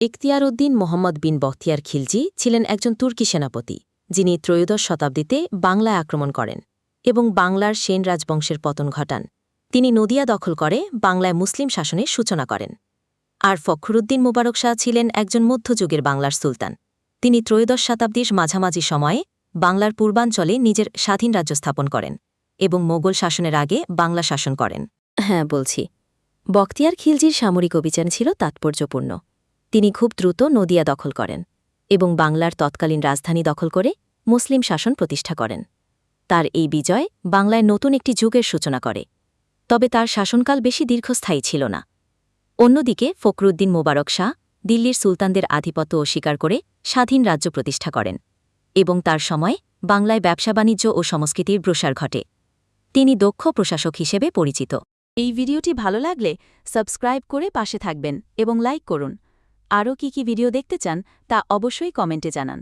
এখতিয়ার উদ্দিন মোহাম্মদ বিন বখতিয়ার খিলজি ছিলেন একজন তুর্কি সেনাপতি, যিনি ত্রয়োদশ শতাব্দীতে বাংলায় আক্রমণ করেন এবং বাংলার সেন রাজবংশের পতন ঘটান। তিনি নদিয়া দখল করে বাংলায় মুসলিম শাসনের সূচনা করেন। আর ফখরুদ্দিন মোবারক শাহ ছিলেন একজন মধ্যযুগের বাংলার সুলতান। তিনি ত্রয়োদশ শতাব্দীর মাঝামাঝি সময়ে বাংলার পূর্বাঞ্চলে নিজের স্বাধীন রাজ্য স্থাপন করেন এবং মোগল শাসনের আগে বাংলা শাসন করেন। হ্যাঁ বলছি। বখতিয়ার খিলজির সামরিক অভিযান ছিল তাৎপর্যপূর্ণ। তিনি খুব দ্রুত নদিয়া দখল করেন এবং বাংলার তৎকালীন রাজধানী দখল করে মুসলিম শাসন প্রতিষ্ঠা করেন। তার এই বিজয় বাংলায় নতুন একটি যুগের সূচনা করে, তবে তার শাসনকাল বেশি দীর্ঘস্থায়ী ছিল না। অন্যদিকে ফখরুদ্দিন মোবারক শাহ দিল্লির সুলতানদের আধিপত্য অস্বীকার করে স্বাধীন রাজ্য প্রতিষ্ঠা করেন এবং তার সময় বাংলায় ব্যবসা বাণিজ্য ও সংস্কৃতির প্রসার ঘটে। তিনি দক্ষ প্রশাসক হিসেবে পরিচিত। এই ভিডিওটি ভালো লাগলে সাবস্ক্রাইব করে পাশে থাকবেন এবং লাইক করুন। আরও কি কি ভিডিও দেখতে চান তা অবশ্যই কমেন্টে জানান।